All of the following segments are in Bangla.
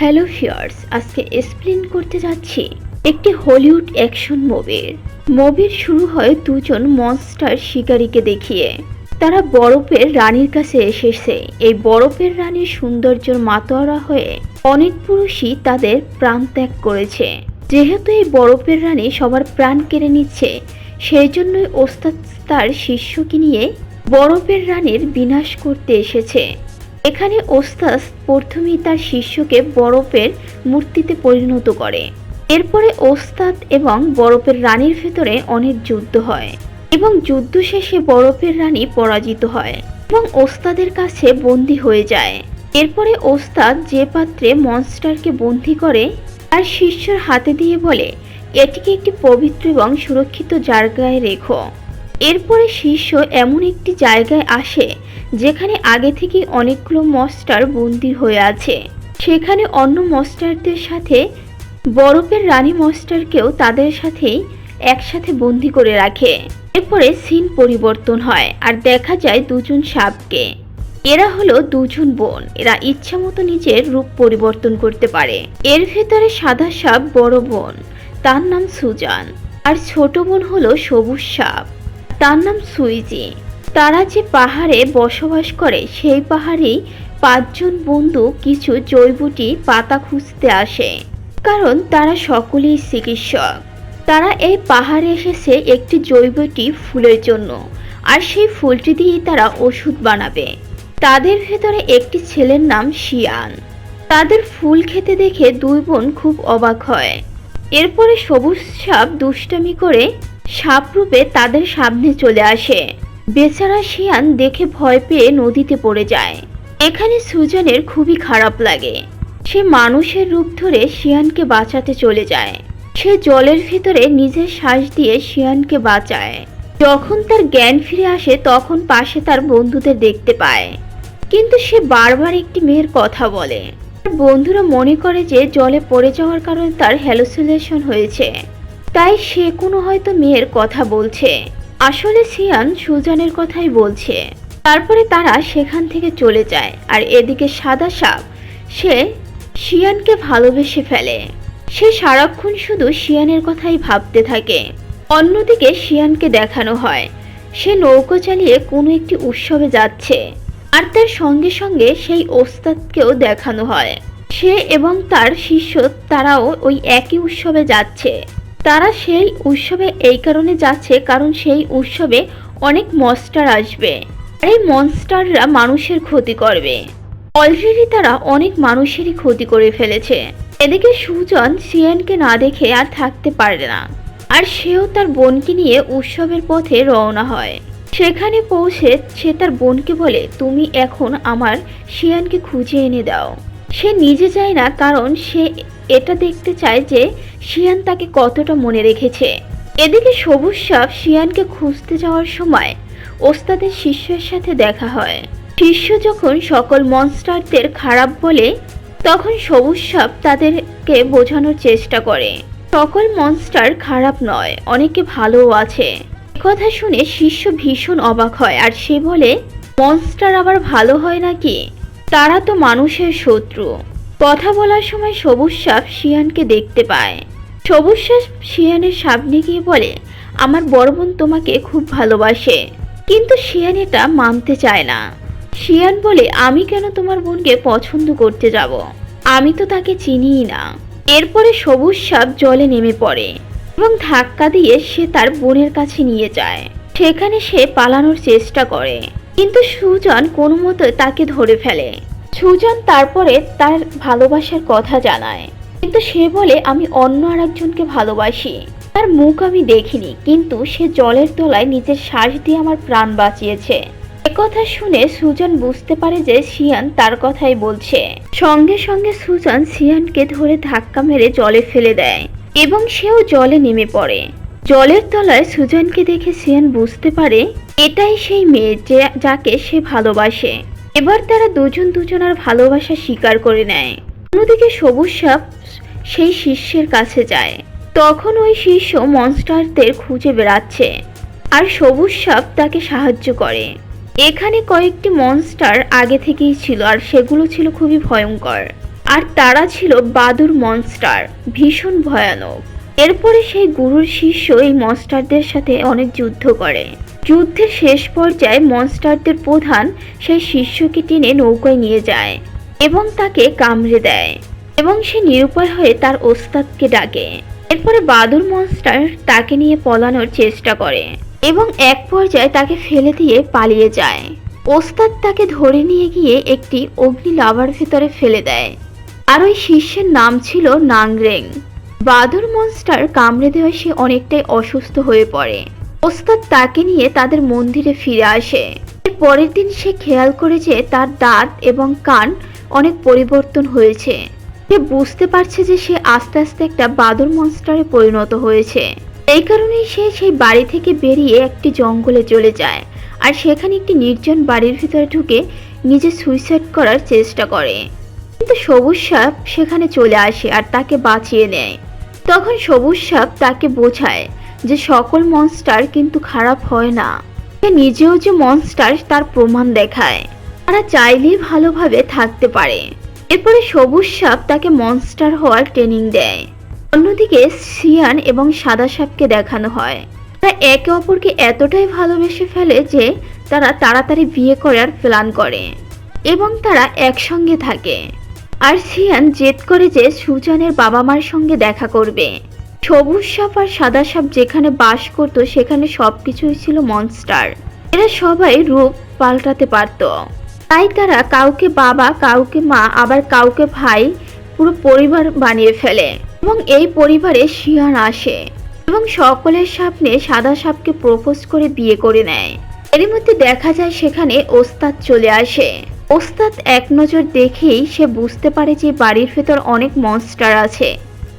হ্যালো ফিয়ার্স আজকে এক্সপ্লেন করতে যাচ্ছি একটি হলিউড অ্যাকশন মুভির মুভির শুরু হয় দুজন মনস্টার শিকারীকে দেখিয়ে। তারা বরফের রানীর কাছে এসেছে। এই বরফের রানীর সৌন্দর্যের মাতোয়ারা হয়ে অনেক পুরুষই তাদের প্রাণ ত্যাগ করেছে। যেহেতু এই বরফের রানী সবার প্রাণ কেড়ে নিচ্ছে, সেই জন্যই ওস্তাদ তার শিষ্যকে নিয়ে বরফের রানীর বিনাশ করতে এসেছে। এখানে ওস্তাদ প্রথমেই তার শিষ্যকে বরফের মূর্তিতে পরিণত করে। এরপরে ওস্তাদ এবং বরফের রানীর ভেতরে অনেক যুদ্ধ হয় এবং যুদ্ধ শেষে বরফের রানী পরাজিত হয় এবং ওস্তাদের কাছে বন্দী হয়ে যায়। এরপরে ওস্তাদ যে পাত্রে মনস্টারকে বন্দি করে, তার শিষ্যর হাতে দিয়ে বলে, এটিকে একটি পবিত্র এবং সুরক্ষিত জায়গায় রেখো। এরপরে শিষ্য এমন একটি জায়গায় আসে, যেখানে আগে থেকে অনেকগুলো মস্টার বন্দি হয়ে আছে। সেখানে অন্য মস্টারদের সাথে, বরফের রানী মস্টারকেও তাদের সাথেই একসাথে বন্দি করে রাখে। এরপরে সিন পরিবর্তন হয়, আর দেখা যায় দুজন সাপকে। এরা হলো দুজন বোন, এরা ইচ্ছা মতো নিজের রূপ পরিবর্তন করতে পারে। এর ভেতরে সাদা সাপ বড় বোন, তার নাম সুজান, আর ছোট বোন হলো সবুজ সাপ। তার নাম সুইজি। তারা যে পাহাড়ে বসবাস করে, সেই পাহাড়েই পাঁচজন বন্ধু কিছু জৈবটি পাতা খুঁজতে আসে। কারণ তারা সকলেই চিকিৎসক। তারা এই পাহাড়ে এসেছে একটি জৈবটি ফুলের জন্য, আর সেই ফুলটি দিয়েই তারা ওষুধ বানাবে। তাদের ভেতরে একটি ছেলের নাম শিয়ান। তাদের ফুল খেতে দেখে দুই বোন খুব অবাক হয়। এরপরে সবুজ সাপ দুষ্টামি করে সাপরূপে তাদের সামনে চলে আসে। বেচারা শিয়ান দেখে ভয় পেয়ে নদীতে পড়ে যায়। এখানে সুজানের খুবই খারাপ লাগে। সে মানুষের রূপ ধরে শিয়ানকে বাঁচাতে চলে যায়। সে জলের ভিতরে নিজের শ্বাস দিয়ে শিয়ানকে বাঁচায়। যখন তার জ্ঞান ফিরে আসে, তখন পাশে তার বন্ধুদের দেখতে পায়। কিন্তু সে বারবার একটি মেয়ের কথা বলে। তার বন্ধুরা মনে করে যে জলে পড়ে যাওয়ার কারণে তার হ্যালোসিলেশন হয়েছে। তাই সে কোনো হয়তো মেয়ের কথা বলছে। আসলে সিয়ান সুজানের কথাই বলছে। তারপরে তারা সেখান থেকে চলে যায় আর এদিকে সাদা সাপ, সে শিয়ানকে ভালোবেসে ফেলে। সে সারাক্ষণ শুধু শিয়ানের কথাই ভাবতে থাকে। অন্যদিকে শিয়ানকে দেখানো হয়, সে নৌকো চালিয়ে কোনো একটি উৎসবে যাচ্ছে আর তার সঙ্গে সঙ্গে সেই ওস্তাদকেও দেখানো হয়। সে এবং তার শিষ্য তারাও ওই একই উৎসবে যাচ্ছে। তারা সেই উৎসবে এই কারণে যাচ্ছে কারণ সেই উৎসবে অনেক মনস্টার আসবে। আর এই মনস্টাররা মানুষের ক্ষতি করবে। অলরেডি তারা অনেক মানুষেরই ক্ষতি করে ফেলেছে। এদিকে সুজন সিয়ানকে না দেখে আর থাকতে পারে না। আর সেও তার বোনকে নিয়ে উৎসবের পথে রওনা হয়। সেখানে পৌঁছে সে তার বোনকে বলে, তুমি এখন আমার শিয়ানকে খুঁজে এনে দাও। সে নিজে যায় না কারণ সে এটা দেখতে চায় যে শিয়ান তাকে কতটা মনে রেখেছে। এদিকে সবুজ সাপ শিয়ানকে খুঁজতে যাওয়ার সময় ওস্তাদের শিষ্যের সাথে দেখা হয়। শিষ্য যখন সকল মনস্টারদের খারাপ বলে, তখন সবুজ সাপ তাদেরকে বোঝানোর চেষ্টা করে। সকল মনস্টার খারাপ নয়, অনেকে ভালোও আছে। কথা শুনে শিষ্য ভীষণ অবাক হয়, আর সে বলে, মনস্টার আবার ভালো হয় নাকি? তারা তো মানুষের শত্রু। কথা বলার সময় সবুজ সাপ শিয়ানকে দেখতে পায়। সবুজ সাপ শিয়ানের সামনে গিয়ে বলে, আমার বড় বোন তোমাকে খুব ভালোবাসে, কিন্তু শিয়ান এটা মানতে চায় না। শিয়ান বলে, আমি কেন তোমার বোনকে পছন্দ করতে যাব? আমি তো তাকে চিনিই না। এরপরে সবুজ সাপ জলে নেমে পড়ে এবং ধাক্কা দিয়ে সে তার বোনের কাছে নিয়ে যায়। সেখানে সে পালানোর চেষ্টা করে, কিন্তু সুজন কোনো মতো তাকে ধরে ফেলে। সুজন তারপরে তার ভালোবাসার কথা জানায়। কিন্তু সে বলে, আমি অন্য আরেকজনকে ভালোবাসি। তার মুখ আমি দেখিনি, কিন্তু সে জলের তলায় নিজের শ্বাস দিয়ে আমার প্রাণ বাঁচিয়েছে। একথা শুনে সুজন বুঝতে পারে যে সিয়ান তার কথাই বলছে। সঙ্গে সঙ্গে সুজন সিয়ানকে ধরে ধাক্কা মেরে জলে ফেলে দেয় এবং সেও জলে নেমে পড়ে। জলের তলায় সুজনকে দেখে সিয়ান বুঝতে পারে, এটাই সেই মেয়ে যে, যাকে সে ভালোবাসে। এবার তারা দুজন দুজনার ভালোবাসা স্বীকার করে নেয়। অন্যদিকে সবুজ সাপ সেই শিষ্যের কাছে যায়। তখন ওই শিষ্য মনস্টারদের খুঁজে বেড়াচ্ছে আর সবুজ সাপ তাকে সাহায্য করে। এখানে কয়েকটি মনস্টার আগে থেকেই ছিল আর সেগুলো ছিল খুবই ভয়ঙ্কর। আর তারা ছিল বাদুর মনস্টার ভীষণ ভয়ানক। এরপরে সেই গুরুর শিষ্য এই মনস্টারদের সাথে অনেক যুদ্ধ করে। যুদ্ধের শেষ পর্যায়ে মনস্টারদের প্রধান সেই শিষ্যকে টেনে নৌকায় নিয়ে যায় এবং তাকে কামড়ে দেয় এবং সে নিরুপায় হয়ে তার ওস্তাদকে ডাকে। এরপরে বাদুর মনস্টার তাকে নিয়ে পলানোর চেষ্টা করে এবং এক পর্যায়ে তাকে ফেলে দিয়ে পালিয়ে যায়। ওস্তাদ তাকে ধরে নিয়ে গিয়ে একটি অগ্নি লাভার ভেতরে ফেলে দেয়। আর ওই শিষ্যের নাম ছিল নাংরেং। বাদুর মনস্টার কামড়ে দেওয়ায় সে অনেকটাই অসুস্থ হয়ে পড়ে। ওস্তাদ তাকে নিয়ে তাদের মন্দিরে ফিরে আসে। পরের দিন সে খেয়াল করে যে তার দাঁত এবং কান অনেক পরিবর্তন হয়েছে। সে বুঝতে পারছে যে সে আস্তে আস্তে একটা বাদুর মনস্টারে পরিণত হয়েছে। এই কারণেই সে সেই বাড়ি থেকে বেরিয়ে একটি জঙ্গলে চলে যায় আর সেখানে একটি নির্জন বাড়ির ভিতরে ঢুকে নিজে সুইসাইড করার চেষ্টা করে। কিন্তু সবুজ সাপ সেখানে চলে আসে আর তাকে বাঁচিয়ে নেয়। তখন সবুজ সাপ তাকে বোঝায় যে সকল মনস্টার কিন্তু খারাপ হয় না। সে নিজেও যে মনস্টার তার প্রমাণ দেখায়। তারা চাইলেই ভালোভাবে থাকতে পারে। এরপরে সবুজ সাপ তাকে মনস্টার হওয়ার ট্রেনিং দেয়। অন্যদিকে সিয়ান এবং সাদা সাপকে দেখানো হয়। তারা একে অপরকে এতটাই ভালোবেসে ফেলে যে তারা তাড়াতাড়ি বিয়ে করার প্ল্যান করে এবং তারা একসঙ্গে থাকে। আর সিয়ান জেদ করে যে সুজানের বাবা মার সঙ্গে দেখা করবে। সবুজ সাপ আর সাদা সাপ যেখানে বাস করতো, সেখানে সবকিছুই ছিল মনস্টার এরা সবাই রূপ পাল্টাতে পারত। তাই তারা কাউকে বাবা, কাউকে মা, আবার কাউকে ভাই পুরো পরিবার বানিয়ে ফেলে এবং এই পরিবারে শিয়ান আসে এবং সকলের সামনে সাদা সাপকে প্রপোজ করে বিয়ে করে নেয়। এরই মধ্যে দেখা যায় সেখানে ওস্তাদ চলে আসে। ওস্তাদ এক নজর দেখেই সে বুঝতে পারে যে বাড়ির ভেতর অনেক মনস্টার আছে।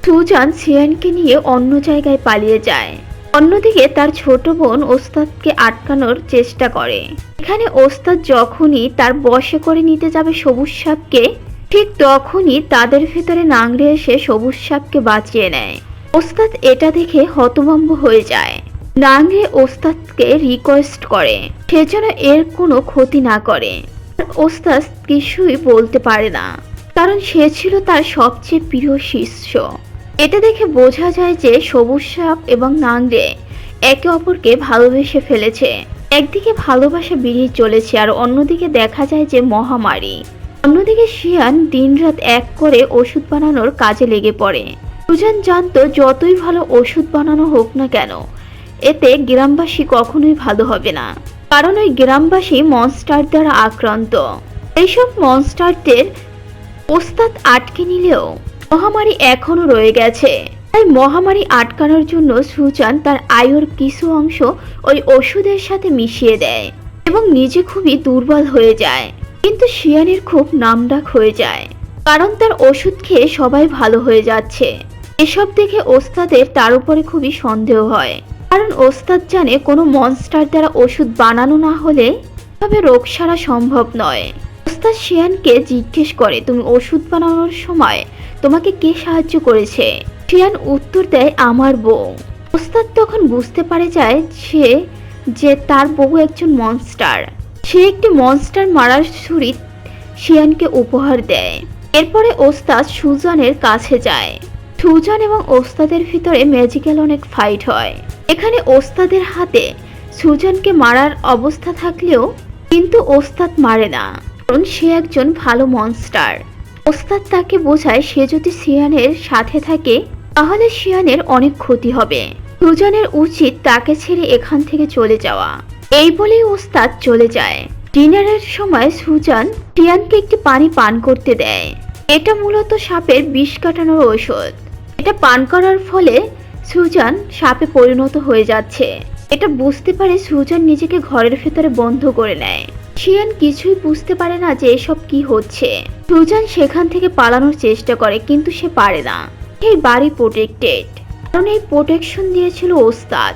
সুজান সিয়ানকে নিয়ে অন্য জায়গায় পালিয়ে যায়। অন্যদিকে তার ছোট বোন ওস্তাদকে আটকানোর চেষ্টা করে। এখানে ওস্তাদ যখনই তার বশে করে নিতে যাবে সবুজ সাপকে, ঠিক তখনই তাদের ভেতরে নাংড়ে এসে সবুজ সাপকে বাঁচিয়ে নেয়। ওস্তাদ এটা দেখে হতভম্ব হয়ে যায়। নাংড়ে ওস্তাদকে রিকোয়েস্ট করে, সে যেন এর কোনো ক্ষতি না করে। ওস্তাদ কিছুই বলতে পারে না, কারণ সে ছিল তার সবচেয়ে প্রিয় শিষ্য। এটা দেখে বোঝা যায় যে সবুজ সাপ এবং নাংড়ে একে অপরকে ভালোবেসে ফেলেছে। একদিকে ভালোবাসা বেরিয়ে চলেছে আর অন্যদিকে দেখা যায় যে মহামারী। অন্যদিকে শিয়ান দিনরাত এক করে ওষুধ বানানোর কাজে লেগে পড়ে। সুজান জানতো যতই ভালো ওষুধ বানানো হোক না কেন, এতে গ্রামবাসী কখনোই ভালো হবে না। কারণ ওই গ্রামবাসী মনস্টার দ্বারা আক্রান্ত। এইসব মনস্টারদের ওস্তাদ আটকে নিলেও মহামারী এখনও রয়ে গেছে। তাই মহামারী আটকানোর জন্য সুজান তার আয়ুর কিছু অংশ ওই ওষুধের সাথে মিশিয়ে দেয় এবং নিজে খুবই দুর্বল হয়ে যায়। কিন্তু শিয়ানের খুব নামডাক হয়ে যায়। কারণ তার ওষুধ খেয়ে সবাই ভালো হয়ে যাচ্ছে। এসব দেখে ওস্তাদের তার উপরে খুবই সন্দেহ হয়। কারণ ওস্তাদ জানে কোনো মনস্টার দ্বারা ওষুধ বানানো না হলে তবে রোগ সারা সম্ভব নয়। ওস্তাদ শিয়ানকে জিজ্ঞেস করে, তুমি ওষুধ বানানোর সময় তোমাকে কে সাহায্য করেছে? শিয়ান উত্তর দেয়, আমার বউ। ওস্তাদ তখন বুঝতে পারে যায় সে, যে তার বউ একজন মনস্টার সে একটি মনস্টার মারার ছুরি শিয়ানকে উপহার দেয়। এরপরে ওস্তাদ সুজানের কাছে যায়। সুজান এবং ওস্তাদের ভিতরে ম্যাজিক্যাল অনেক ফাইট হয়। এখানে ওস্তাদের হাতে সুজানকে মারার অবস্থা থাকলেও কিন্তু ওস্তাদ মারে না। কারণ সে একজন ভালো মনস্টার ওস্তাদ তাকে বোঝায় সে যদি সিয়ানের সাথে থাকে, তাহলে সিয়ানের অনেক ক্ষতি হবে। সুজানের উচিত তাকে ছেড়ে এখান থেকে চলে যাওয়া। এই বলেই ওস্তাদ চলে যায়। ডিনারের সময় সুজান টিয়ানকে একটি পানি পান করতে দেয়। এটা মূলত সাপের বিষ কাটানোর ঔষধ। এটা পান করার ফলে সুজান সাপে পরিণত হয়ে যাচ্ছে। এটা বুঝতে পারে সুজান নিজেকে ঘরের ভেতরে বন্ধ করে নেয়। শিয়ান কিছুই বুঝতে পারে না যে এসব কি হচ্ছে। সুজান সেখান থেকে পালানোর চেষ্টা করে, কিন্তু সে পারে না। এই বাড়ি প্রোটেক্টেড কারণ এই প্রোটেকশন দিয়েছিল ওস্তাদ।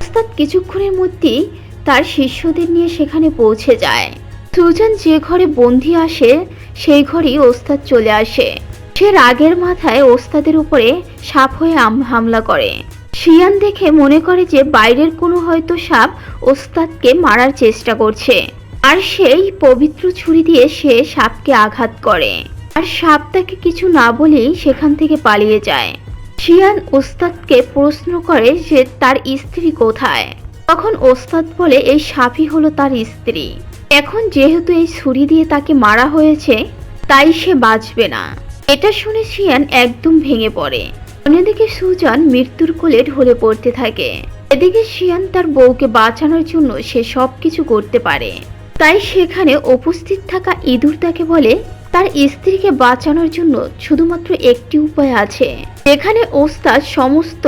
ওস্তাদ কিছুক্ষণের মধ্যেই তার শিষ্যদের নিয়ে সেখানে পৌঁছে যায়। সুজান যে ঘরে বন্দি আসে, সেই ঘরেই ওস্তাদ চলে আসে। সে রাগের মাথায় ওস্তাদের উপরে সাপ হয়ে হামলা করে। শিয়ান দেখে মনে করে যে বাইরের কোনো হয়তো সাপ ওস্তাদকে মারার চেষ্টা করছে। আর সেই পবিত্র ছুরি দিয়ে সে সাপকে আঘাত করে। আর সাপ তাকে কিছু না বলেই সেখান থেকে পালিয়ে যায়। শিয়ান ওস্তাদকে প্রশ্ন করে যে তার স্ত্রী কোথায়? তখন ওস্তাদ বলে, এই সাপই হলো তার স্ত্রী। এখন যেহেতু এই ছুরি দিয়ে তাকে মারা হয়েছে, তাই সে বাঁচবে না। এটা শুনে শিয়ান একদম ভেঙে পড়ে। অন্যদিকে সুজান মৃত্যুর কোলে ঢলে পড়তে থাকে। এদিকে শিয়ান তার বউকে বাঁচানোর জন্য সে সব কিছু করতে পারে। তাই সেখানে উপস্থিত থাকা ইঁদুর তাকে বলে, তার স্ত্রীকে বাঁচানোর জন্য শুধুমাত্র একটি উপায় আছে। এখানে ওস্তাদ সমস্ত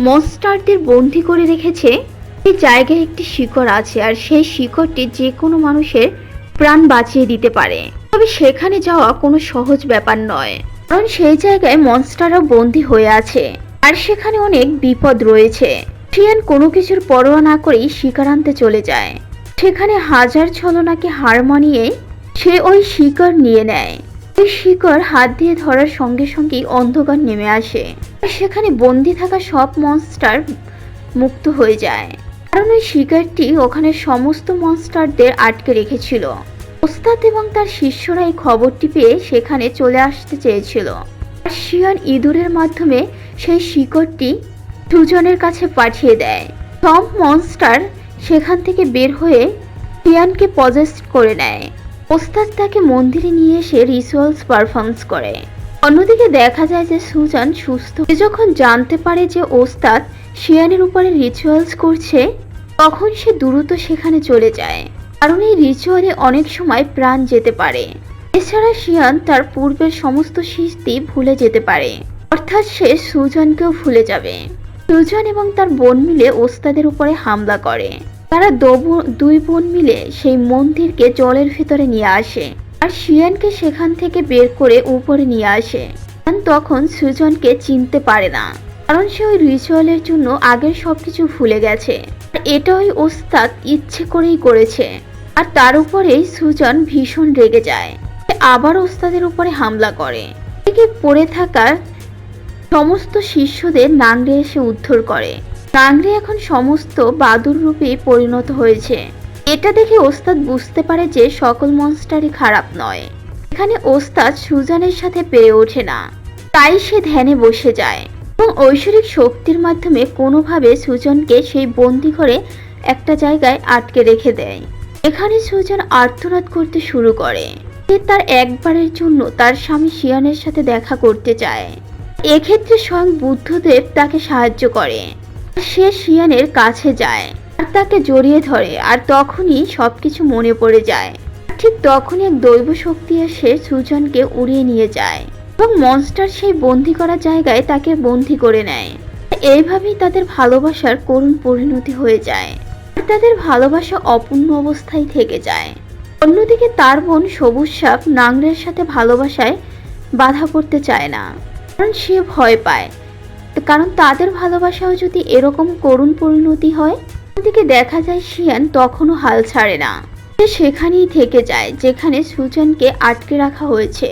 মনস্টারদের বন্দি করে রেখেছে। এই জায়গায় একটি শিকড় আছে আর সেই শিকড়টি যে কোনো মানুষের প্রাণ বাঁচিয়ে দিতে পারে। তবে সেখানে যাওয়া কোনো সহজ ব্যাপার নয়। কারণ সেই জায়গায় মনস্টারও বন্দি হয়ে আছে। আর সেখানে অনেক বিপদ রয়েছে। শিয়ান কোনো কিছুর পরোয়া না করেই শিকার আনতে চলে যায়। সেখানে হাজার ছলনাকে হার মানিয়ে সে ওই শিকড় নিয়ে নেয়। ওই শিকড় হাত দিয়ে ধরার সঙ্গে সঙ্গেই অন্ধকার নেমে আসে। আর সেখানে বন্দি থাকা সব মনস্টার মুক্ত হয়ে যায়। কারণ ওই শিকারটি ওখানে সমস্ত মনস্টারদের আটকে রেখেছিল। ওস্তাদ এবং তার শিষ্যরা এই খবরটি পেয়ে সেখানে চলে আসতে চেয়েছিল। আর শিয়ান ইঁদুরের মাধ্যমে সেই শিকড়টি দুজনের কাছে পাঠিয়ে দেয়। সব মনস্টার সেখান থেকে বের হয়ে শিয়ানকে পজেস্ট করে নেয়। ওস্তাদ তাকে মন্দিরে নিয়ে এসে রিচুয়ালস পারফর্মস করে। অন্যদিকে দেখা যায় যে সুজান সুস্থ। সে যখন জানতে পারে যে ওস্তাদ শিয়ানের উপরে রিচুয়ালস করছে, তখন সে দ্রুত সেখানে চলে যায়। কারণ এই রিচুয়ালে অনেক সময় প্রাণ যেতে পারে। এছাড়া শিয়ান তার পূর্বের সমস্ত স্মৃতি ভুলে যেতে পারে। অর্থাৎ সে সুজনকেও ভুলে যাবে। সুজন এবং তার বোন মিলে ওস্তাদের উপরে হামলা করে। তারা দুই বোন মিলে সেই মন্দিরকে জলের ভিতরে নিয়ে আসে। আর শিয়ানকে সেখান থেকে বের করে উপরে নিয়ে আসে। তখন সুজনকে চিনতে পারে না। কারণ সে ওই রিচুয়ালের জন্য আগের সবকিছু ভুলে গেছে। আর এটা ওই ওস্তাদ ইচ্ছে করেই করেছে। আর তার উপরেই সুজন ভীষণ রেগে যায়। আবার ওস্তাদের উপরে হামলা করে। পড়ে থাকার সমস্ত শিষ্যদের নাংড়ে এসে উদ্ধার করে। নাংড়ে এখন সমস্ত বাদুর রূপে পরিণত হয়েছে। এটা দেখে ওস্তাদ বুঝতে পারে যে সকল মনস্টারই খারাপ নয়। এখানে ওস্তাদ সুজানের সাথে পেরে ওঠে না। তাই সে ধ্যানে বসে যায়। এবং ঐশ্বরিক শক্তির মাধ্যমে কোনোভাবে সুজনকে সেই বন্দি করে একটা জায়গায় আটকে রেখে দেয়। এখানে সুজন আর্তনাদ করতে শুরু করে। সে তার একবারের জন্য তার স্বামী শিয়ানের সাথে দেখা করতে চায়। এক্ষেত্রে স্বয়ং বুদ্ধদেব তাকে সাহায্য করে। সে শিয়ানের কাছে যায়। আর তাকে জড়িয়ে ধরে, আর তখনই সবকিছু মনে পড়ে যায়। ঠিক তখনই এক দৈব শক্তি এসে সুজনকে উড়িয়ে নিয়ে যায় এবং মনস্টার সেই বন্দি করা জায়গায় তাকে বন্দি করে নেয়। এইভাবেই তাদের ভালোবাসার করুণ পরিণতি হয়ে যায়। তাদের ভালোবাসা অপূর্ণ অবস্থায় থেকে যায়। অন্যদিকে তার বোন সবুজ সাপ নাংরের সাথে ভালোবাসায় বাধা পড়তে চায় না। কারণ সে ভয় পায়। কারণ তাদের ভালোবাসাও যদি এরকম করুণ পরিণতি হয় দিকে দেখা যায় শিয়ান তখনও হাল ছাড়ে না। সে সেখানেই থেকে যায়, যেখানে সুজনকে আটকে রাখা হয়েছে।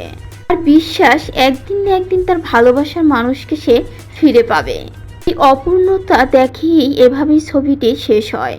আর বিশ্বাস একদিন না একদিন তার ভালোবাসার মানুষকে সে ফিরে পাবে। এই অপূর্ণতা দেখিয়েই এভাবেই ছবিটি শেষ হয়।